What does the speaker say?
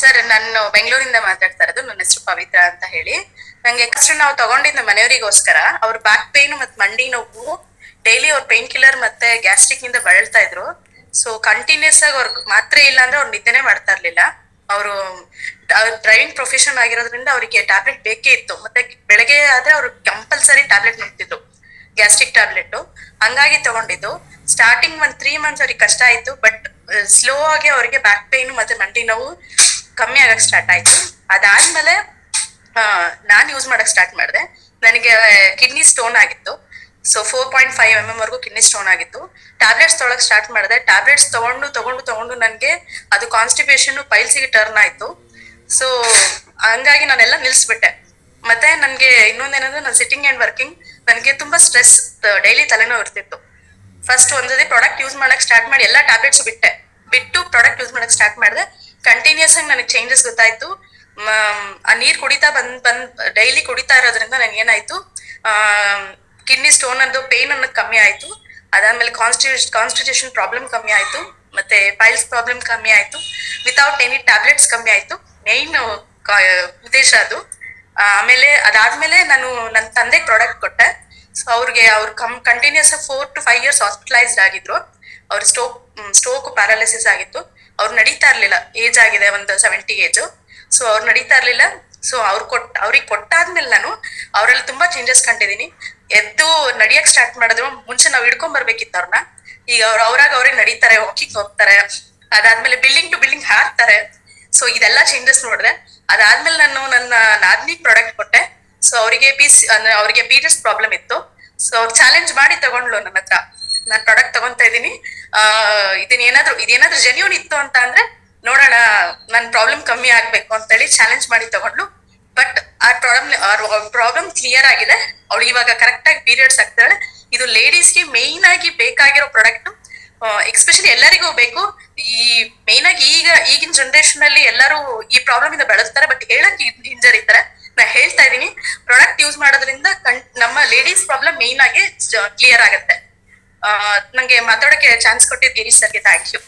Sir, ನಾನು ಬೆಂಗಳೂರಿಂದ ಮಾತಾಡ್ತಾ ಇರೋದು. ನನ್ನ ಹೆಸರು ಪವಿತ್ರ ಅಂತ ಹೇಳಿ. ನಂಗೆ ಫಸ್ಟ್ ನಾವು ತಗೊಂಡಿದ್ದ ಮನೆಯವರಿಗೋಸ್ಕರ ಅವ್ರ ಬ್ಯಾಕ್ ಪೇನ್ ಮತ್ತೆ ಮಂಡಿ ನೋವು ಡೈಲಿ ಅವ್ರ ಪೇನ್ ಕಿಲ್ಲರ್ ಮತ್ತೆ ಗ್ಯಾಸ್ಟ್ರಿಕ್ನಿಂದ ಬಳಲ್ತಾ ಇದ್ರು. ಸೊ ಕಂಟಿನ್ಯೂಸ್ ಆಗಿ ಅವ್ರಿಗೆ ಮಾತ್ರೆ ಇಲ್ಲ ಅಂದ್ರೆ ಅವ್ರು ನಿದ್ದೆನೆ ಮಾಡ್ತಾ ಇರ್ಲಿಲ್ಲ. ಅವರು ಡ್ರೈವಿಂಗ್ ಪ್ರೊಫೆಷನ್ ಆಗಿರೋದ್ರಿಂದ ಅವರಿಗೆ ಟ್ಯಾಬ್ಲೆಟ್ ಬೇಕೇ ಇತ್ತು. ಮತ್ತೆ ಬೆಳಗ್ಗೆ ಆದ್ರೆ ಅವ್ರು ಕಂಪಲ್ಸರಿ ಟ್ಯಾಬ್ಲೆಟ್ ನುಗ್ತಿದ್ರು ಗ್ಯಾಸ್ಟ್ರಿಕ್ ಟ್ಯಾಬ್ಲೆಟ್ ಹಂಗಾಗಿ ತಗೊಂಡಿದ್ದು. ಸ್ಟಾರ್ಟಿಂಗ್ ಒಂದ್ ತ್ರೀ ಮಂತ್ಸ್ ಅವ್ರಿಗೆ ಕಷ್ಟ ಆಯ್ತು ಬಟ್ ಸ್ಲೋ ಆಗಿ ಅವ್ರಿಗೆ ಬ್ಯಾಕ್ ಪೇನ್ ಮತ್ತೆ ಮಂಡಿ ನೋವು ಕಮ್ಮಿ ಆಗಕ್ ಸ್ಟಾರ್ಟ್ ಆಯ್ತು. ಅದಾದ್ಮೇಲೆ ನಾನ್ ಯೂಸ್ ಮಾಡಕ್ ಸ್ಟಾರ್ಟ್ ಮಾಡಿದೆ. ನನಗೆ ಕಿಡ್ನಿ ಸ್ಟೋನ್ ಆಗಿತ್ತು. So four point five M M ವರ್ಗೂ kidney stone ಆಗಿತ್ತು. ಟ್ಯಾಬ್ಲೆಟ್ಸ್ ತೊಗೊಳಕ್ ಸ್ಟಾರ್ಟ್ ಮಾಡಿದೆ. ಟ್ಯಾಬ್ಲೆಟ್ಸ್ ತಗೊಂಡು ತಗೊಂಡು ತಗೊಂಡು ನನಗೆ ಅದು ಕಾನ್ಸ್ಟಿಪೇಷನ್ ಪೈಲ್ಸಿಗೆ ಟರ್ನ್ ಆಯ್ತು. ಸೊ ಹಂಗಾಗಿ ನಾನೆಲ್ಲ ನಿಲ್ಸ್ಬಿಟ್ಟೆ. ಮತ್ತೆ ನನಗೆ ಇನ್ನೊಂದೇನಂದ್ರೆ ನಾನು ಸಿಟ್ಟಿಂಗ್ ಅಂಡ್ ವರ್ಕಿಂಗ್ ನನಗೆ ತುಂಬಾ ಸ್ಟ್ರೆಸ್ ಡೈಲಿ ತಲೆನೋವು ಇರ್ತಿತ್ತು. ಫಸ್ಟ್ ಒಂದದೇ ಪ್ರಾಡಕ್ಟ್ ಯೂಸ್ ಮಾಡಕ್ ಸ್ಟಾರ್ಟ್ ಮಾಡಿ ಎಲ್ಲ ಟ್ಯಾಬ್ಲೆಟ್ಸ್ ಬಿಟ್ಟೆ. ಬಿಟ್ಟು ಪ್ರಾಡಕ್ಟ್ ಯೂಸ್ ಮಾಡಕ್ ಸ್ಟಾರ್ಟ್ ಮಾಡಿದೆ. ಕಂಟಿನ್ಯೂಸ್ ಆಗಿ ನನಗೆ ಚೇಂಜಸ್ ಗೊತ್ತಾಯ್ತು. ಆ ನೀರ್ ಕುಡಿತಾ ಬಂದ್ ಬಂದ್ ಡೈಲಿ ಕುಡಿತಾ ಇರೋದ್ರಿಂದ ನನಗೆ ಏನಾಯ್ತು ಕಿಡ್ನಿ ಸ್ಟೋನ್ ಅಂದು ಪೇನ್ ಅನ್ನೋದು ಕಮ್ಮಿ ಆಯ್ತು. ಅದಾದ್ಮೇಲೆ ಕಾನ್ಸ್ಟಿಟ್ಯೂಷನ್ ಕಾನ್ಸ್ಟಿಟ್ಯೂಷನ್ ಪ್ರಾಬ್ಲಮ್ ಕಮ್ಮಿ ಆಯ್ತು. ಮತ್ತೆ ಪೈಲ್ಸ್ ಪ್ರಾಬ್ಲಮ್ ಕಮ್ಮಿ ಆಯ್ತು. ವಿತೌಟ್ ಎನಿ ಟ್ಯಾಬ್ಲೆಟ್ಸ್ ಕಮ್ಮಿ ಆಯ್ತು. ಮೇನ್ ಉದ್ದೇಶ ಅದು. ಆಮೇಲೆ ಅದಾದ್ಮೇಲೆ ನಾನು ನನ್ನ ತಂದೆ ಪ್ರಾಡಕ್ಟ್ ಕೊಟ್ಟೆ. ಸೊ ಅವ್ರಿಗೆ ಅವ್ರು come continuous four to five years hospitalized ಆಗಿದ್ರು. ಅವ್ರ ಸ್ಟೋಕ್ ಸ್ಟೋಕ್ ಪ್ಯಾರಾಲಿಸಿಸ್ ಆಗಿತ್ತು. ಅವ್ರು ನಡೀತಾ ಇರ್ಲಿಲ್ಲ. ಏಜ್ ಆಗಿದೆ ಒಂದು ಸೆವೆಂಟಿ ಏಜ್ ಸೊ ಅವ್ರು ನಡೀತಾ ಇರ್ಲಿಲ್ಲ. ಸೊ ಅವ್ರು ಕೊಟ್, ಅವ್ರಿಗೆ ಕೊಟ್ಟಾದ್ಮೇಲೆ ನಾನು ಅವರಲ್ಲಿ ತುಂಬಾ ಚೇಂಜಸ್ ಕಂಡಿದೀನಿ ಎದ್ದು ನಡಿಯಕ್ ಸ್ಟಾರ್ಟ್ ಮಾಡಿದ್ರು, ಮುಂಚೆ ನಾವು ಹಿಡ್ಕೊಂಡ್ ಬರ್ಬೇಕಿತ್ತು ಅವ್ರನ್ನ. ಈಗ ಅವ್ರು, ಅವ್ರಾಗ ಅವ್ರಿಗೆ ನಡೀತಾರೆ ವಾಕಿಂಗ್ ಹೋಗ್ತಾರೆ. ಅದಾದ್ಮೇಲೆ ಬಿಲ್ಡಿಂಗ್ ಟು ಬಿಲ್ಡಿಂಗ್ ಹಾರ್ತಾರೆ. ಸೊ ಇದೆಲ್ಲ ಚೇಂಜಸ್ ನೋಡಿದೆ. ಅದಾದ್ಮೇಲೆ ನಾನು ನನ್ನ ನಾದ್ನಿ ಪ್ರಾಡಕ್ಟ್ ಕೊಟ್ಟೆ. ಸೊ ಅವರಿಗೆ ಪೀಸ್ ಅಂದ್ರೆ ಅವರಿಗೆ ಪೀರಿಯಡ್ಸ್ ಪ್ರಾಬ್ಲಮ್ ಇತ್ತು. ಸೊ ಅವ್ರು ಚಾಲೆಂಜ್ ಮಾಡಿ ತಗೊಂಡ್ಲು ನನ್ನ ಹತ್ರ ನಾನು ಪ್ರಾಡಕ್ಟ್ ತಗೊಂತ ಇದೀನಿ ಆ ಇದನ್ನ ಏನಾದ್ರು, ಇದೇನಾದ್ರೂ ಜೆನ್ಯೂನ್ ಇತ್ತು ಅಂತ ಅಂದ್ರೆ, ನೋಡೋಣ, ನನ್ ಪ್ರಾಬ್ಲಮ್ ಕಮ್ಮಿ ಆಗ್ಬೇಕು ಅಂತೇಳಿ ಚಾಲೆಂಜ್ ಮಾಡಿ ತಗೊಂಡ್ಲು ಬಟ್ ಆ ಪ್ರಾಬ್ಲಮ್ ಪ್ರಾಬ್ಲಮ್ ಕ್ಲಿಯರ್ ಆಗಿದೆ. ಅವಳು ಇವಾಗ ಕರೆಕ್ಟ್ ಆಗಿ ಪೀರಿಯಡ್ಸ್ ಆಗ್ತಾಳೆ. ಇದು ಲೇಡೀಸ್ಗೆ ಮೇಯ್ನ್ ಆಗಿ ಬೇಕಾಗಿರೋ ಪ್ರಾಡಕ್ಟ್ ಎಕ್ಸ್ಪೆಷಲಿ ಎಲ್ಲರಿಗೂ ಬೇಕು. ಈ ಮೇನ್ ಆಗಿ ಈಗ, ಈಗಿನ ಜನರೇಷನ್ ಅಲ್ಲಿ ಎಲ್ಲರೂ ಈ ಪ್ರಾಬ್ಲಮ್ ಇಂದ ಬಳಸ್ತಾರೆ. ಬಟ್ ಹೇಳಕ್ ಹಿಂಜರಿತಾರೆ. ನಾ ಹೇಳ್ತಾ ಇದೀನಿ ಪ್ರಾಡಕ್ಟ್ ಯೂಸ್ ಮಾಡೋದ್ರಿಂದ ನಮ್ಮ ಲೇಡೀಸ್ ಪ್ರಾಬ್ಲಮ್ ಮೇನ್ ಆಗಿ ಕ್ಲಿಯರ್ ಆಗುತ್ತೆ. ನಂಗೆ ಮಾತಾಡೋಕೆ ಚಾನ್ಸ್ ಕೊಟ್ಟಿದ್ದೀರಿ ಗಿರೀಶ್ ಸರ್ಗೆ ಥ್ಯಾಂಕ್ ಯು